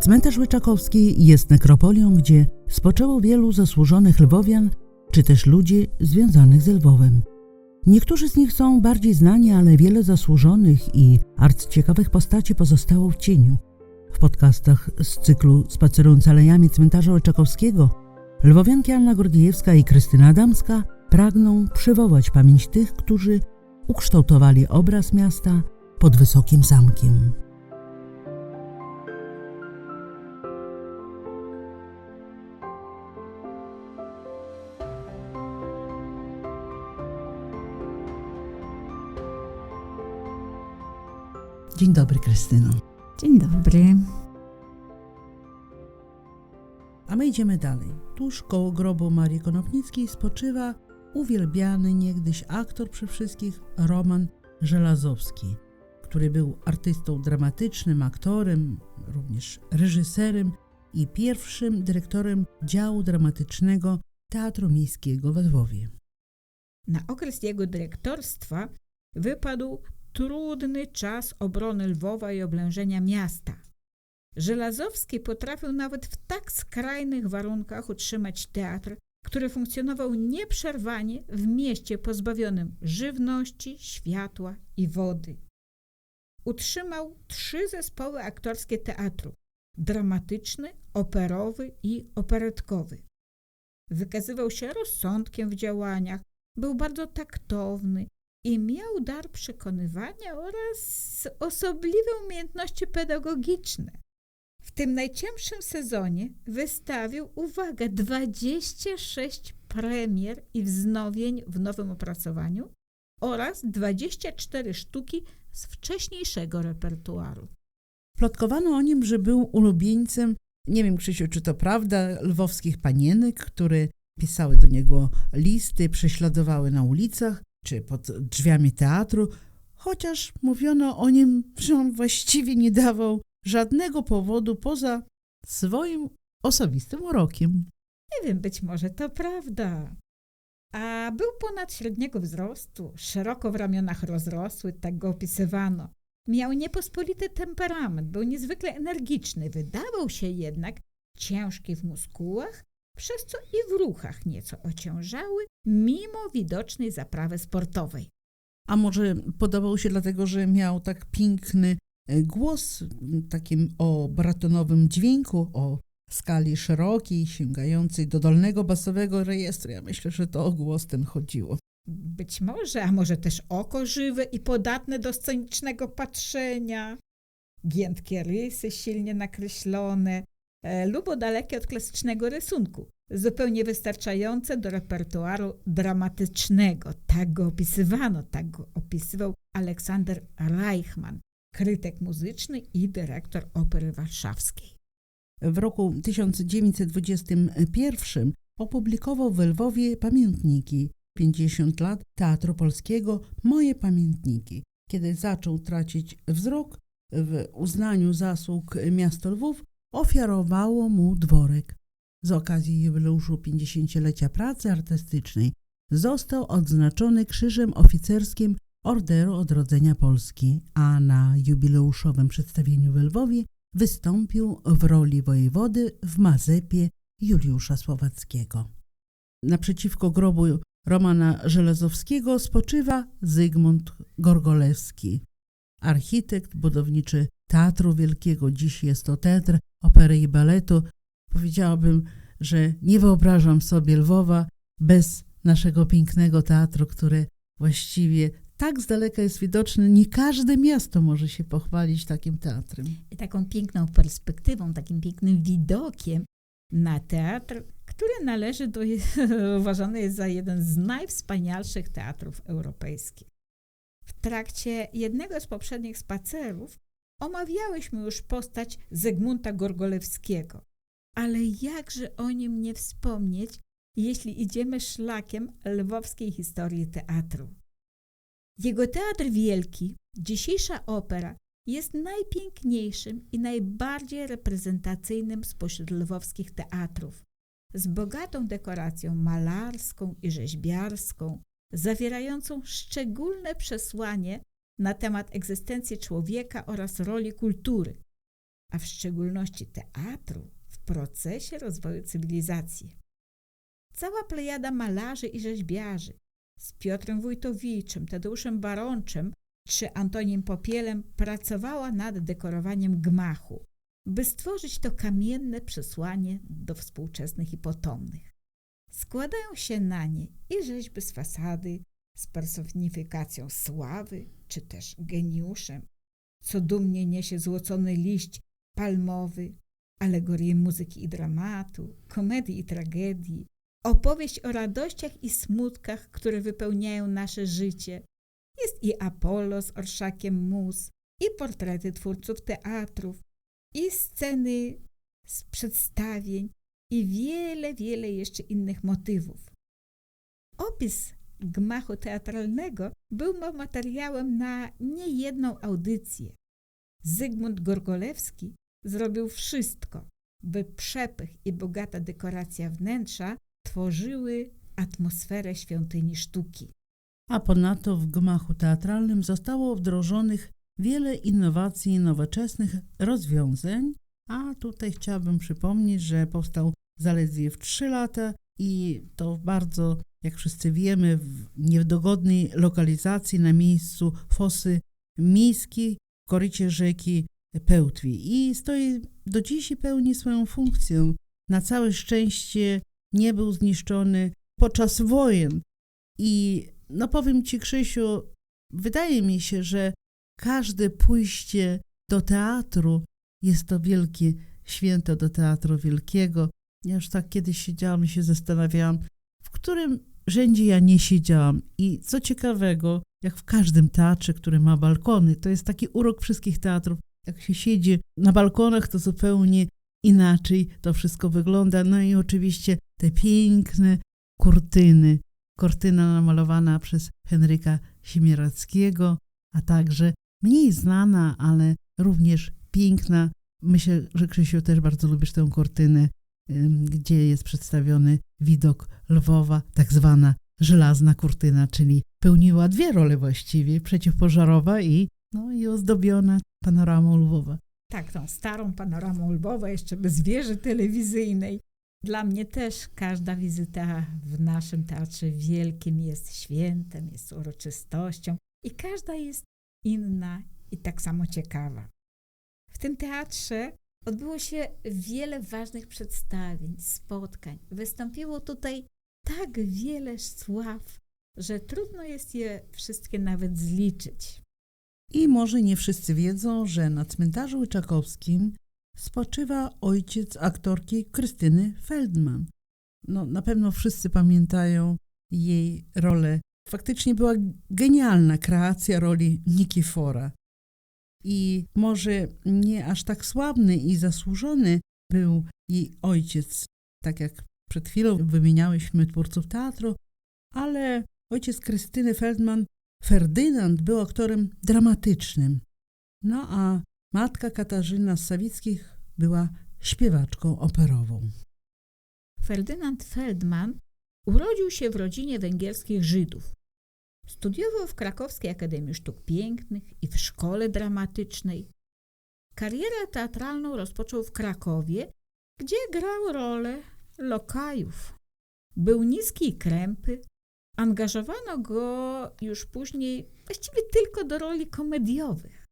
Cmentarz Łyczakowski jest nekropolią, gdzie spoczęło wielu zasłużonych lwowian, czy też ludzi związanych z Lwowem. Niektórzy z nich są bardziej znani, ale wiele zasłużonych i arcyciekawych postaci pozostało w cieniu. W podcastach z cyklu Spacerując alejami cmentarza Łyczakowskiego lwowianki Anna Gordiejewska i Krystyna Adamska pragną przywołać pamięć tych, którzy ukształtowali obraz miasta pod wysokim zamkiem. Dzień dobry, Krystyno. Dzień dobry. A my idziemy dalej. Tuż koło grobu Marii Konopnickiej spoczywa uwielbiany niegdyś aktor przy wszystkich Roman Żelazowski, który był artystą dramatycznym, aktorem, również reżyserem i pierwszym dyrektorem działu dramatycznego Teatru Miejskiego we Lwowie. Na okres jego dyrektorstwa wypadł trudny czas obrony Lwowa i oblężenia miasta. Żelazowski potrafił nawet w tak skrajnych warunkach utrzymać teatr, który funkcjonował nieprzerwanie w mieście pozbawionym żywności, światła i wody. Utrzymał trzy zespoły aktorskie teatru: dramatyczny, operowy i operetkowy. Wykazywał się rozsądkiem w działaniach, był bardzo taktowny i miał dar przekonywania oraz osobliwe umiejętności pedagogiczne. W tym najciemszym sezonie wystawił, uwaga, 26 premier i wznowień w nowym opracowaniu oraz 24 sztuki z wcześniejszego repertuaru. Plotkowano o nim, że był ulubieńcem, nie wiem Krzysiu, czy to prawda, lwowskich panienek, które pisały do niego listy, prześladowały na ulicach czy pod drzwiami teatru, chociaż mówiono o nim, że on właściwie nie dawał żadnego powodu poza swoim osobistym urokiem. Nie wiem, być może to prawda. A był ponad średniego wzrostu, szeroko w ramionach rozrosły, tak go opisywano. Miał niepospolity temperament, był niezwykle energiczny, wydawał się jednak ciężki w muskułach, przez co i w ruchach nieco ociężały, mimo widocznej zaprawy sportowej. A może podobał się dlatego, że miał tak piękny e, głos, takim o baratonowym dźwięku, o skali szerokiej, sięgającej do dolnego basowego rejestru. Ja myślę, że to o głos ten chodziło. Być może, a może też oko żywe i podatne do scenicznego patrzenia. Giętkie rysy silnie nakreślone, e, lub dalekie od klasycznego rysunku, zupełnie wystarczające do repertuaru dramatycznego. Tak go opisywano, tak go opisywał Aleksander Reichmann, krytyk muzyczny i dyrektor Opery Warszawskiej. W roku 1921 opublikował w Lwowie pamiętniki 50 lat Teatru Polskiego Moje Pamiętniki. Kiedy zaczął tracić wzrok, w uznaniu zasług miasto Lwów ofiarowało mu dworek. Z okazji jubileuszu 50-lecia pracy artystycznej został odznaczony Krzyżem Oficerskim Orderu Odrodzenia Polski, a na jubileuszowym przedstawieniu w Lwowie wystąpił w roli wojewody w Mazepie Juliusza Słowackiego. Naprzeciwko grobu Romana Żelazowskiego spoczywa Zygmunt Gorgolewski, architekt budowniczy Teatru Wielkiego. Dziś jest to teatr opery i baletu. Powiedziałabym, że nie wyobrażam sobie Lwowa bez naszego pięknego teatru, które właściwie tak z daleka jest widoczny. Nie każde miasto może się pochwalić takim teatrem. I taką piękną perspektywą, takim pięknym widokiem na teatr, który należy do, uważany jest za jeden z najwspanialszych teatrów europejskich. W trakcie jednego z poprzednich spacerów omawiałyśmy już postać Zygmunta Gorgolewskiego, ale jakże o nim nie wspomnieć, jeśli idziemy szlakiem lwowskiej historii teatru. Jego teatr wielki, dzisiejsza opera, jest najpiękniejszym i najbardziej reprezentacyjnym spośród lwowskich teatrów. Z bogatą dekoracją malarską i rzeźbiarską, zawierającą szczególne przesłanie na temat egzystencji człowieka oraz roli kultury. a w szczególności teatru, w procesie rozwoju cywilizacji. Cała plejada malarzy i rzeźbiarzy z Piotrem Wójtowiczem, Tadeuszem Baronczem czy Antonim Popielem pracowała nad dekorowaniem gmachu, by stworzyć to kamienne przesłanie do współczesnych i potomnych. Składają się na nie i rzeźby z fasady, z personifikacją sławy, czy też geniuszem, co dumnie niesie złocony liść palmowy, alegorie muzyki i dramatu, komedii i tragedii, opowieść o radościach i smutkach, które wypełniają nasze życie. Jest i Apollo z orszakiem mus, i portrety twórców teatrów, i sceny z przedstawień, i wiele, wiele jeszcze innych motywów. Opis gmachu teatralnego był materiałem na niejedną audycję. Zygmunt Gorgolewski zrobił wszystko, by przepych i bogata dekoracja wnętrza tworzyły atmosferę świątyni sztuki. A ponadto w gmachu teatralnym zostało wdrożonych wiele innowacji i nowoczesnych rozwiązań, a tutaj chciałabym przypomnieć, że powstał zaledwie w 3 lata i to w bardzo, jak wszyscy wiemy, w niedogodnej lokalizacji na miejscu fosy miejskiej w korycie rzeki Pełtwi i stoi do dziś i pełni swoją funkcję. Na całe szczęście nie był zniszczony podczas wojen. I no powiem Ci, Krzysiu, wydaje mi się, że każde pójście do teatru jest to wielkie święto do teatru wielkiego. Ja już tak kiedyś siedziałam i się zastanawiałam, którym rzędzie ja nie siedziałam. I co ciekawego, jak w każdym teatrze, który ma balkony, to jest taki urok wszystkich teatrów. Jak się siedzi na balkonach, to zupełnie inaczej to wszystko wygląda. No i oczywiście te piękne kurtyny. Kurtyna namalowana przez Henryka Siemierackiego, a także mniej znana, ale również piękna. Myślę, że Krzysiu też bardzo lubisz tę kurtynę, gdzie jest przedstawiony widok Lwowa, tak zwana żelazna kurtyna, czyli pełniła dwie role właściwie, przeciwpożarowa i, no, i ozdobiona panoramą Lwowa. Tak, tą starą panoramą Lwowa, jeszcze bez wieży telewizyjnej. Dla mnie też każda wizyta w naszym teatrze wielkim jest świętem, jest uroczystością i każda jest inna i tak samo ciekawa. W tym teatrze odbyło się wiele ważnych przedstawień, spotkań. Wystąpiło tutaj tak wiele sław, że trudno jest je wszystkie nawet zliczyć. I może nie wszyscy wiedzą, że na cmentarzu Łyczakowskim spoczywa ojciec aktorki Krystyny Feldman. No, na pewno wszyscy pamiętają jej rolę. Faktycznie była genialna kreacja roli Nikifora. I może nie aż tak sławny i zasłużony był jej ojciec, tak jak przed chwilą wymieniałyśmy twórców teatru, ale ojciec Krystyny Feldman, Ferdynand, był aktorem dramatycznym. No a matka Katarzyna z Sawickich była śpiewaczką operową. Ferdynand Feldman urodził się w rodzinie węgierskich Żydów. Studiował w Krakowskiej Akademii Sztuk Pięknych i w szkole dramatycznej. Karierę teatralną rozpoczął w Krakowie, gdzie grał rolę lokajów. Był niski i krępy. Angażowano go już później właściwie tylko do roli komediowych.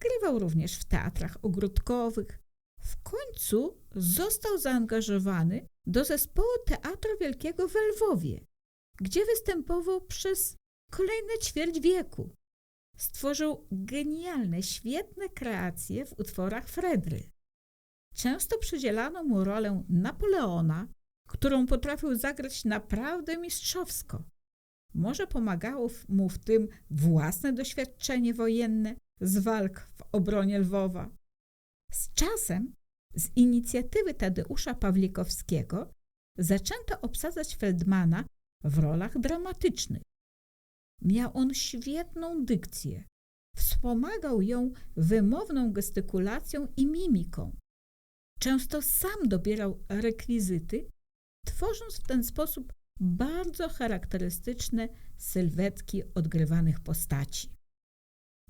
Grywał również w teatrach ogródkowych. W końcu został zaangażowany do zespołu Teatru Wielkiego w Lwowie, gdzie występował przez kolejne ćwierć wieku. Stworzył genialne, świetne kreacje w utworach Fredry. Często przydzielano mu rolę Napoleona, którą potrafił zagrać naprawdę mistrzowsko. Może pomagało mu w tym własne doświadczenie wojenne z walk w obronie Lwowa. Z czasem, z inicjatywy Tadeusza Pawlikowskiego, zaczęto obsadzać Feldmana w rolach dramatycznych. Miał on świetną dykcję. Wspomagał ją wymowną gestykulacją i mimiką. Często sam dobierał rekwizyty, tworząc w ten sposób bardzo charakterystyczne sylwetki odgrywanych postaci.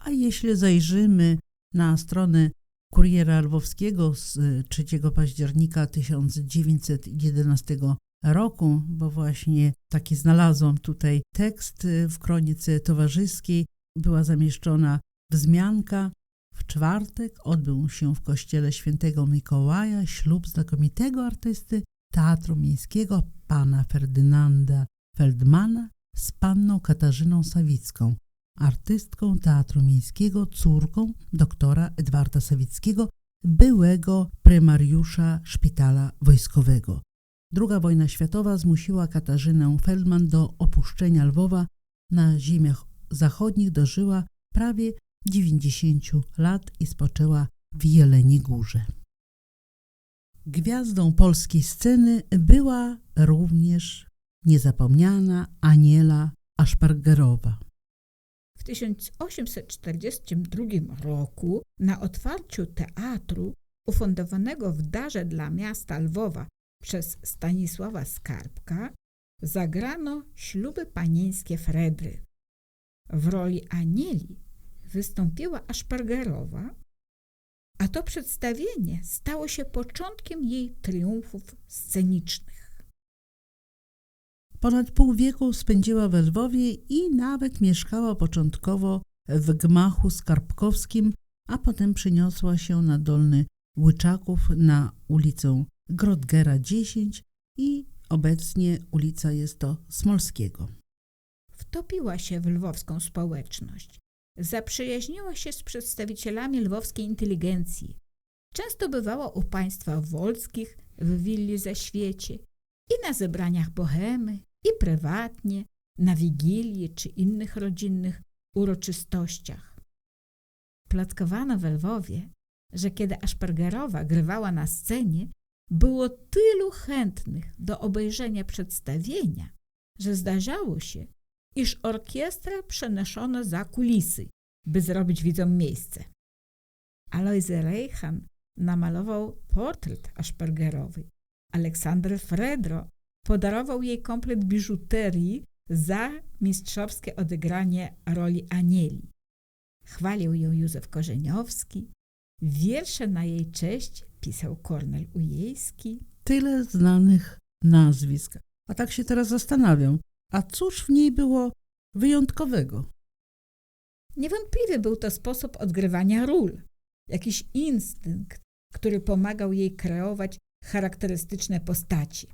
A jeśli zajrzymy na stronę Kuriera Lwowskiego z y, 3 października 1911 roku, bo właśnie taki znalazłam tutaj tekst y, w kronice towarzyskiej. Była zamieszczona wzmianka. W czwartek odbył się w kościele świętego Mikołaja ślub znakomitego artysty Teatru Miejskiego pana Ferdynanda Feldmana z panną Katarzyną Sawicką, artystką Teatru Miejskiego, córką doktora Edwarda Sawickiego, byłego prymariusza szpitala wojskowego. Druga wojna światowa zmusiła Katarzynę Feldman do opuszczenia Lwowa. Na ziemiach zachodnich dożyła prawie 90 lat i spoczęła w Jeleniej Górze. Gwiazdą polskiej sceny była również niezapomniana Aniela Aszpargerowa. W 1842 roku na otwarciu teatru ufundowanego w darze dla miasta Lwowa przez Stanisława Skarbka zagrano śluby panieńskie Fredry. W roli Anieli wystąpiła Aszpargerowa, a to przedstawienie stało się początkiem jej triumfów scenicznych. Ponad pół wieku spędziła we Lwowie i nawet mieszkała początkowo w gmachu skarbkowskim, a potem przeniosła się na Dolny Łyczaków na ulicę Grodgera 10 i obecnie ulica jest to Smolskiego. Wtopiła się w lwowską społeczność. Zaprzyjaźniła się z przedstawicielami lwowskiej inteligencji. Często bywała u państwa wolskich w willi ze świecie i na zebraniach bohemy, i prywatnie, na wigilii czy innych rodzinnych uroczystościach. Plotkowano w Lwowie, że kiedy Aszpergerowa grywała na scenie, było tylu chętnych do obejrzenia przedstawienia, że zdarzało się, iż orkiestrę przenoszono za kulisy, by zrobić widzom miejsce. Alojzy Reichan namalował portret Aszpergerowy. Aleksander Fredro podarował jej komplet biżuterii za mistrzowskie odegranie roli Anieli. Chwalił ją Józef Korzeniowski. Wiersze na jej cześć pisał Kornel Ujejski. Tyle znanych nazwisk. A tak się teraz zastanawiam, a cóż w niej było wyjątkowego? Niewątpliwie był to sposób odgrywania ról, jakiś instynkt, który pomagał jej kreować charakterystyczne postaci.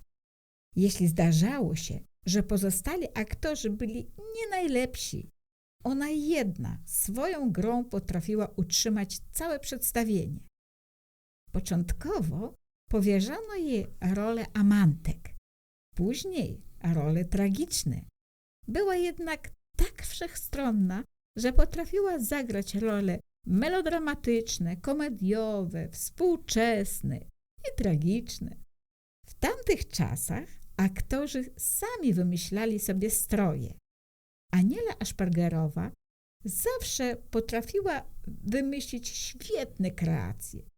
Jeśli zdarzało się, że pozostali aktorzy byli nie najlepsi, ona jedna swoją grą potrafiła utrzymać całe przedstawienie. Początkowo powierzano jej rolę amantek, później role tragiczne. Była jednak tak wszechstronna, że potrafiła zagrać role melodramatyczne, komediowe, współczesne i tragiczne. W tamtych czasach aktorzy sami wymyślali sobie stroje. Aniela Aszpergerowa zawsze potrafiła wymyślić świetne kreacje.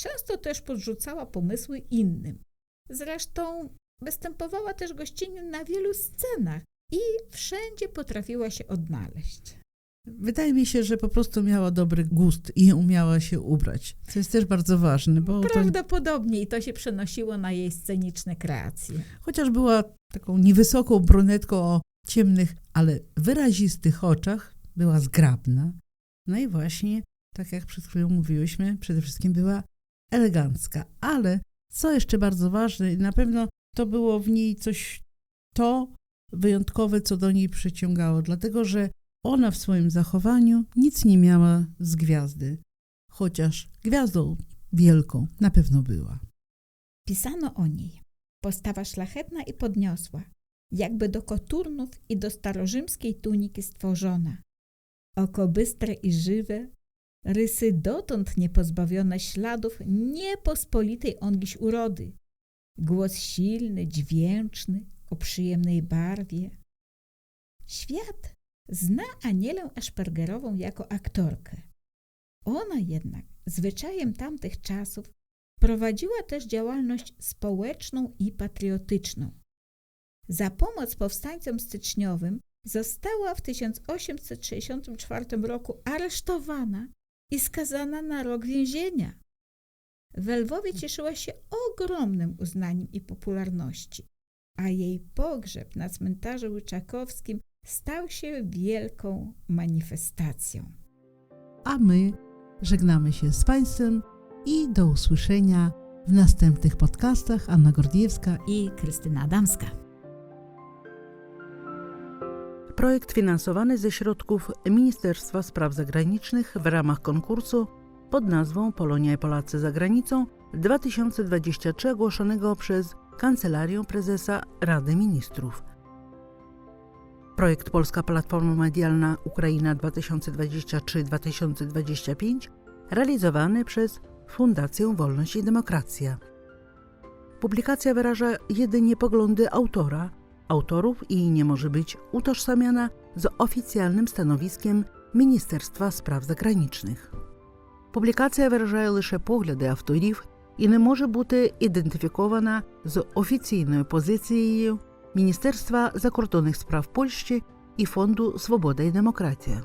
Często też podrzucała pomysły innym. Zresztą występowała też gościnnie na wielu scenach i wszędzie potrafiła się odnaleźć. Wydaje mi się, że po prostu miała dobry gust i umiała się ubrać, co jest też bardzo ważne, bo to, Prawdopodobnie i to się przenosiło na jej sceniczne kreacje. chociaż była taką niewysoką brunetką o ciemnych, ale wyrazistych oczach, była zgrabna. No i właśnie, tak jak przed chwilą mówiłyśmy, przede wszystkim była elegancka. Ale co jeszcze bardzo ważne, na pewno to było w niej coś to wyjątkowe, co do niej przyciągało, dlatego że ona w swoim zachowaniu nic nie miała z gwiazdy, chociaż gwiazdą wielką na pewno była. Pisano o niej. Postawa szlachetna i podniosła, jakby do koturnów i do starorzymskiej tuniki stworzona. Oko bystre i żywe, rysy dotąd niepozbawione śladów niepospolitej ongiś urody. Głos silny, dźwięczny, o przyjemnej barwie. Świat zna Anielę Aszpergerową jako aktorkę. Ona jednak, zwyczajem tamtych czasów, prowadziła też działalność społeczną i patriotyczną. Za pomoc powstańcom styczniowym została w 1864 roku aresztowana i skazana na rok więzienia. We Lwowie cieszyła się ogromnym uznaniem i popularności, a jej pogrzeb na cmentarzu Łyczakowskim stał się wielką manifestacją. A my żegnamy się z Państwem i do usłyszenia w następnych podcastach. Anna Gordiewska I Krystyna Adamska. Projekt finansowany ze środków Ministerstwa Spraw Zagranicznych w ramach konkursu pod nazwą Polonia i Polacy za granicą 2023 ogłoszonego przez Kancelarię Prezesa Rady Ministrów. Projekt Polska Platforma Medialna Ukraina 2023-2025 realizowany przez Fundację Wolność i Demokracja. Publikacja wyraża jedynie poglądy autora, autorów i nie może być utożsamiana z oficjalnym stanowiskiem Ministerstwa Spraw Zagranicznych. Публікація виражає лише погляди авторів і не може бути ідентифікована з офіційною позицією Міністерства закордонних справ Польщі і Фонду Свобода і демократія.